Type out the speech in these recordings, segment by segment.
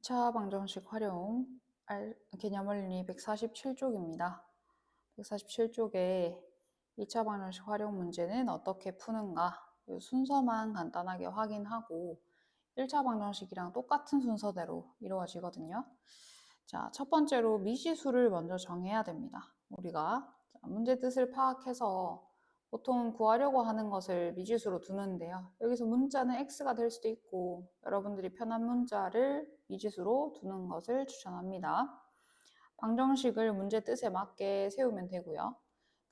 2차 방정식 활용 알- 개념원리 147쪽입니다. 147쪽에 2차 방정식 활용 문제는 어떻게 푸는가 이 순서만 간단하게 확인하고 1차 방정식이랑 똑같은 순서대로 이루어지거든요. 자, 첫 번째로 미지수를 먼저 정해야 됩니다. 우리가 자, 문제 뜻을 파악해서 보통 구하려고 하는 것을 미지수로 두는데요. 여기서 문자는 x가 될 수도 있고 여러분들이 편한 문자를 미지수로 두는 것을 추천합니다. 방정식을 문제 뜻에 맞게 세우면 되고요.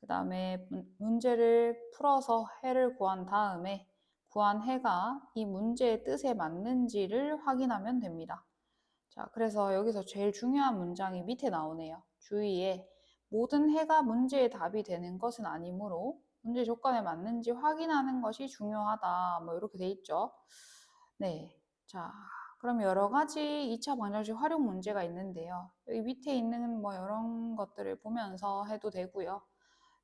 그 다음에 문제를 풀어서 해를 구한 다음에 구한 해가 이 문제의 뜻에 맞는지를 확인하면 됩니다. 자, 그래서 여기서 제일 중요한 문장이 밑에 나오네요. 주위에 모든 해가 문제의 답이 되는 것은 아니므로 문제 조건에 맞는지 확인하는 것이 중요하다. 뭐 이렇게 돼 있죠. 네. 자, 그럼 여러 가지 2차 방정식 활용 문제가 있는데요. 여기 밑에 있는 뭐 이런 것들을 보면서 해도 되고요.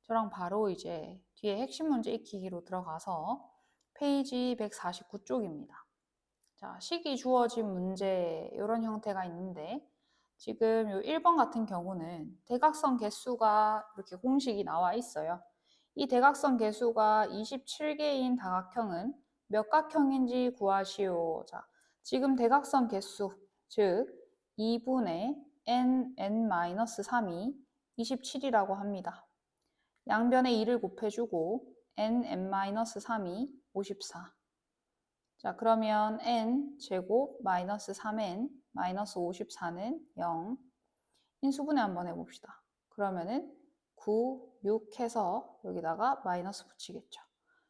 저랑 바로 이제 뒤에 핵심 문제 익히기로 들어가서 페이지 149쪽입니다. 자, 식이 주어진 문제 이런 형태가 있는데 지금 요 1번 같은 경우는 대각선 개수가 이렇게 공식이 나와 있어요. 이 대각선 개수가 27개인 다각형은 몇 각형인지 구하시오. 자, 지금 대각선 개수, 즉 2분의 n, n-3이 27이라고 합니다. 양변에 2를 곱해주고 n, n-3이 54. 자, 그러면 n 제곱 마이너스 3n 마이너스 54는 0. 인수분해 한번 해봅시다. 그러면은 9, 6 해서 여기다가 마이너스 붙이겠죠.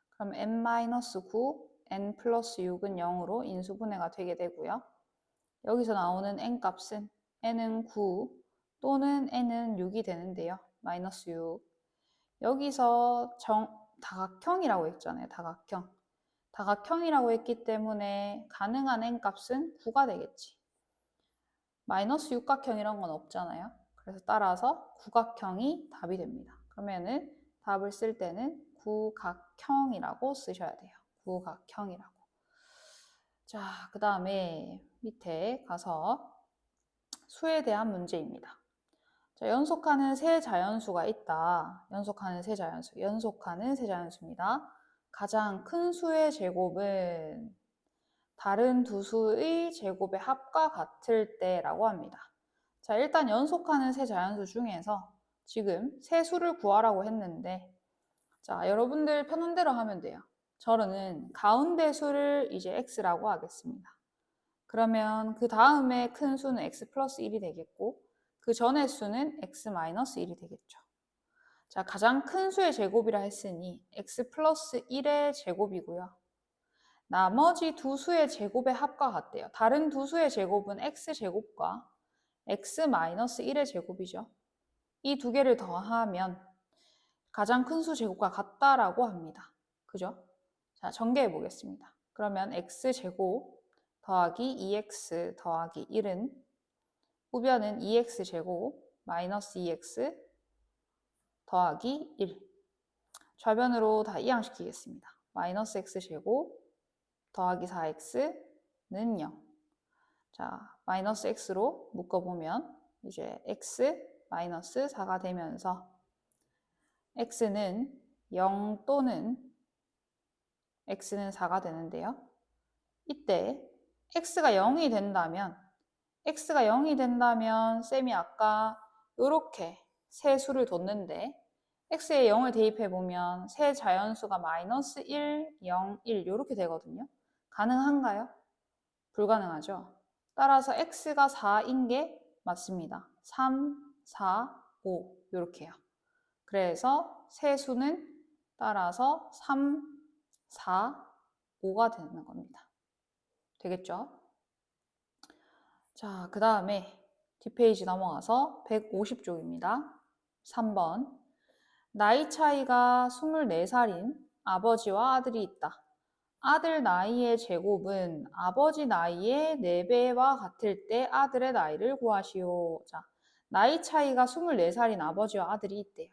그럼 n-9, n 플러스 6은 0으로 인수분해가 되게 되고요. 여기서 나오는 n 값은 n은 9 또는 n은 6이 되는데요. 마이너스 6. 여기서 정, 다각형이라고 했잖아요. 다각형. 다각형이라고 했기 때문에 가능한 n 값은 9가 되겠지. 마이너스 육각형 이런 건 없잖아요. 그래서 따라서 구각형이 답이 됩니다. 그러면은 답을 쓸 때는 구각형이라고 쓰셔야 돼요. 구각형이라고. 자, 그 다음에 밑에 가서 수에 대한 문제입니다. 자, 연속하는 세 자연수가 있다. 연속하는 세 자연수. 연속하는 세 자연수입니다. 가장 큰 수의 제곱은 다른 두 수의 제곱의 합과 같을 때라고 합니다. 자, 일단 연속하는 세 자연수 중에서 지금 세 수를 구하라고 했는데 자, 여러분들 편한 대로 하면 돼요. 저는 가운데 수를 이제 x라고 하겠습니다. 그러면 그 다음에 큰 수는 x 플러스 1이 되겠고 그 전의 수는 x 마이너스 1이 되겠죠. 자, 가장 큰 수의 제곱이라 했으니 x 플러스 1의 제곱이고요. 나머지 두 수의 제곱의 합과 같대요. 다른 두 수의 제곱은 x 제곱과 x-1의 제곱이죠. 이 두 개를 더하면 가장 큰 수 제곱과 같다라고 합니다. 그죠? 자, 전개해 보겠습니다. 그러면 x제곱 더하기 2x 더하기 1은 후변은 2x제곱 마이너스 2x 더하기 1 좌변으로 다 이항시키겠습니다. 마이너스 x제곱 더하기 4x는 0 자, 마이너스 x로 묶어보면 이제 x 마이너스 4가 되면서 x는 0 또는 x는 4가 되는데요. 이때 x가 0이 된다면 x가 0이 된다면 쌤이 아까 이렇게 세 수를 뒀는데 x에 0을 대입해 보면 세 자연수가 마이너스 1, 0, 1 이렇게 되거든요. 가능한가요? 불가능하죠. 따라서 x가 4인 게 맞습니다. 3, 4, 5 이렇게요. 그래서 세수는 따라서 3, 4, 5가 되는 겁니다. 되겠죠? 자, 그 다음에 뒷페이지 넘어가서 150쪽입니다. 3번. 나이 차이가 24살인 아버지와 아들이 있다. 아들 나이의 제곱은 아버지 나이의 4배와 같을 때 아들의 나이를 구하시오. 자, 나이 차이가 24살인 아버지와 아들이 있대요.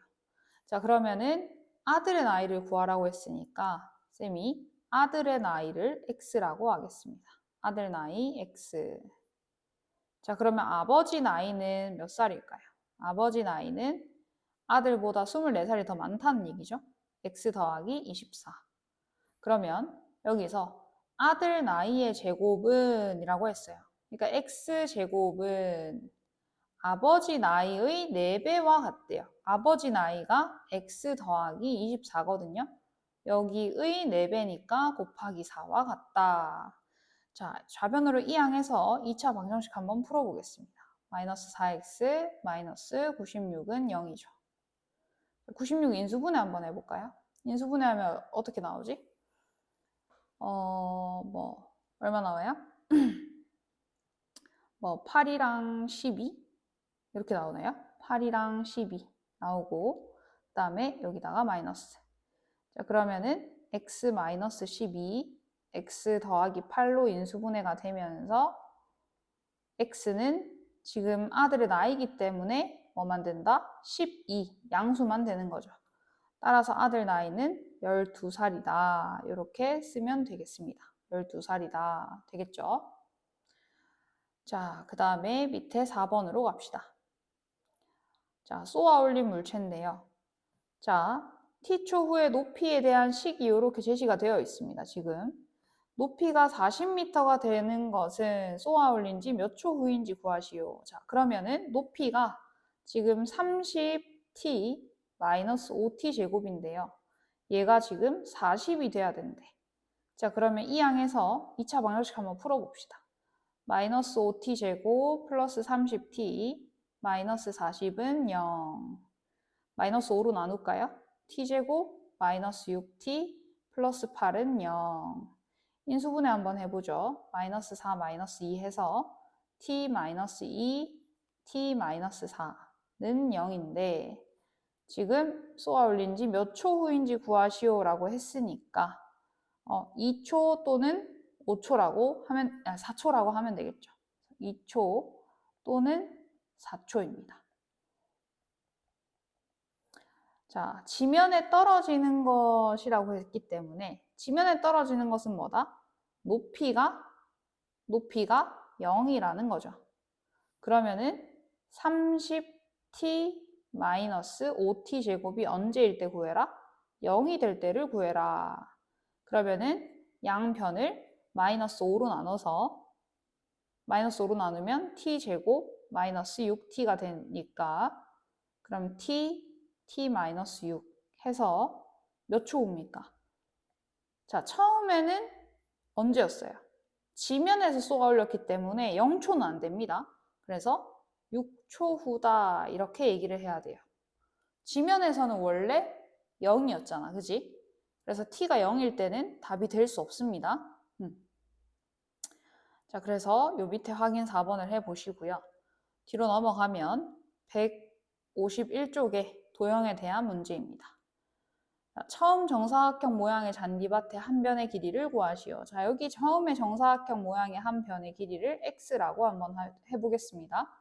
자, 그러면은 아들의 나이를 구하라고 했으니까 쌤이 아들의 나이를 x라고 하겠습니다. 아들 나이 x. 자, 그러면 아버지 나이는 몇 살일까요? 아버지 나이는 아들보다 24살이 더 많다는 얘기죠. x 더하기 24. 그러면 여기서 아들 나이의 제곱은 이라고 했어요. 그러니까 x 제곱은 아버지 나이의 4배와 같대요. 아버지 나이가 x 더하기 24거든요. 여기의 4배니까 곱하기 4와 같다. 자, 좌변으로 이항해서 2차 방정식 한번 풀어보겠습니다. 마이너스 4x 마이너스 96은 0이죠. 96 인수분해 한번 해볼까요? 인수분해하면 어떻게 나오지? 어, 뭐 얼마 나와요? 뭐 8이랑 12 이렇게 나오나요? 8이랑 12 나오고 그 다음에 여기다가 마이너스 자 그러면은 x 마이너스 12 x 더하기 8로 인수분해가 되면서 x는 지금 아들의 나이기 때문에 뭐만 된다? 12 양수만 되는 거죠. 따라서 아들 나이는 12살이다. 이렇게 쓰면 되겠습니다. 12살이다. 되겠죠? 자, 그 다음에 밑에 4번으로 갑시다. 자, 쏘아 올린 물체인데요. 자, t초 후의 높이에 대한 식이 이렇게 제시가 되어 있습니다. 지금 높이가 40m가 되는 것은 쏘아 올린 지 몇 초 후인지 구하시오. 자, 그러면은 높이가 지금 30t 마이너스 5t 제곱인데요. 얘가 지금 40이 돼야 된대. 자, 그러면 이 항에서 2차 방정식 한번 풀어봅시다. 마이너스 5t 제곱 플러스 30t 마이너스 40은 0. 마이너스 5로 나눌까요? t제곱 마이너스 6t 플러스 8은 0. 인수분해 한번 해보죠. 마이너스 4 마이너스 2 해서 t 마이너스 2 t 마이너스 4는 0인데 지금 쏘아 올린 지 몇 초 후인지 구하시오라고 했으니까 어, 2초 또는 5초라고 하면 아, 4초라고 하면 되겠죠. 2초 또는 4초입니다. 자, 지면에 떨어지는 것이라고 했기 때문에 지면에 떨어지는 것은 뭐다? 높이가 높이가 0이라는 거죠. 그러면은 30t 마이너스 5t 제곱이 언제일 때 구해라? 0이 될 때를 구해라. 그러면은 양변을 마이너스 5로 나눠서 마이너스 5로 나누면 t 제곱 마이너스 6t가 되니까 그럼 t, t 마이너스 6 해서 몇 초입니까? 자, 처음에는 언제였어요? 지면에서 쏘아 올렸기 때문에 0초는 안 됩니다. 그래서 6초 후다 이렇게 얘기를 해야 돼요. 지면에서는 원래 0이었잖아. 그지? 그래서 t가 0일 때는 답이 될 수 없습니다. 음. 자, 그래서 요 밑에 확인 4번을 해보시고요. 뒤로 넘어가면 151쪽의 도형에 대한 문제입니다. 자, 처음 정사각형 모양의 잔디밭의 한 변의 길이를 구하시오. 자, 여기 처음에 정사각형 모양의 한 변의 길이를 x라고 한번 해보겠습니다.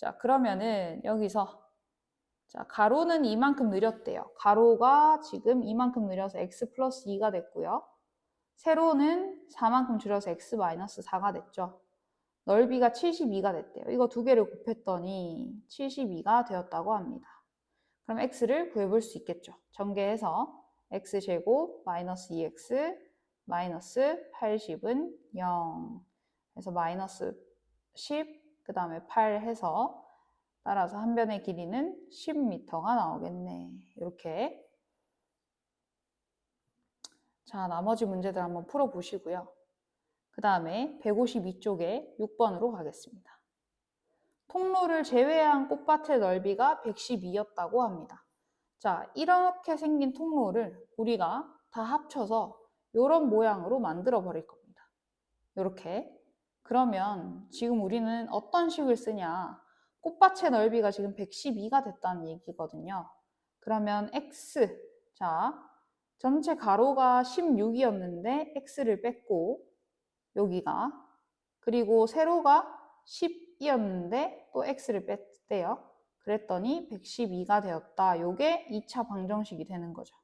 자, 그러면은 여기서 자, 가로는 이만큼 느렸대요. 가로가 지금 이만큼 느려서 x 플러스 2가 됐고요. 세로는 4만큼 줄여서 x 마이너스 4가 됐죠. 넓이가 72가 됐대요. 이거 두 개를 곱했더니 72가 되었다고 합니다. 그럼 x를 구해볼 수 있겠죠. 전개해서 x제곱 마이너스 2x 마이너스 80은 0. 그래서 마이너스 10, 그 다음에 8 해서 따라서 한 변의 길이는 10m가 나오겠네. 이렇게. 자, 나머지 문제들 한번 풀어보시고요. 그 다음에 152쪽에 6번으로 가겠습니다. 통로를 제외한 꽃밭의 넓이가 112였다고 합니다. 자, 이렇게 생긴 통로를 우리가 다 합쳐서 이런 모양으로 만들어 버릴 겁니다. 이렇게. 그러면 지금 우리는 어떤 식을 쓰냐? 꽃밭의 넓이가 지금 112가 됐다는 얘기거든요. 그러면 x, 자, 전체 가로가 16이었는데 x를 뺐고 여기가 그리고 세로가 10이었는데 또 x를 뺐대요. 그랬더니 112가 되었다. 요게 2차 방정식이 되는 거죠.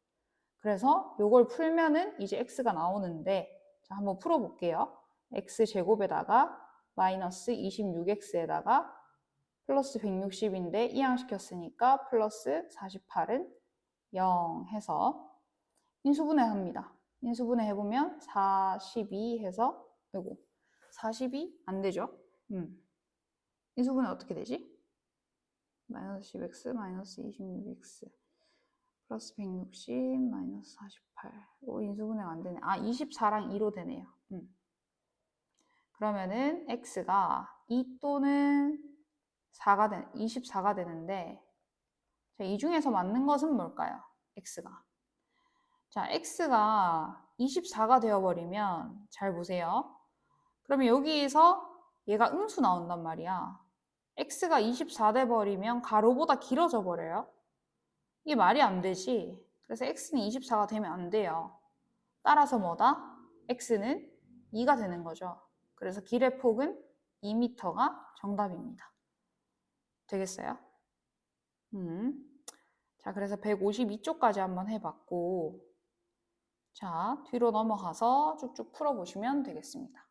그래서 요걸 풀면은 이제 x가 나오는데 자, 한번 풀어 볼게요. X제곱에다가 마이너스 26x에다가 플러스 160인데 이항시켰으니까 플러스 48은 0 해서 인수분해 합니다. 인수분해 해보면 42 해서 이거 42? 안 되죠? 음. 인수분해 어떻게 되지? 마이너스 10x 마이너스 26x 플러스 160 마이너스 48 오, 인수분해가 안 되네. 아 24랑 2로 되네요. 음. 그러면은 x가 2 또는 4가 되, 24가 되는데 자, 이 중에서 맞는 것은 뭘까요? x가 자 x가 24가 되어버리면 잘 보세요. 그러면 여기에서 얘가 음수 나온단 말이야. x가 24 돼버리면 가로보다 길어져 버려요. 이게 말이 안 되지. 그래서 x는 24가 되면 안 돼요. 따라서 뭐다? x는 2가 되는 거죠. 그래서 길의 폭은 2m가 정답입니다. 되겠어요? 음. 자, 그래서 152쪽까지 한번 해봤고, 자, 뒤로 넘어가서 쭉쭉 풀어보시면 되겠습니다.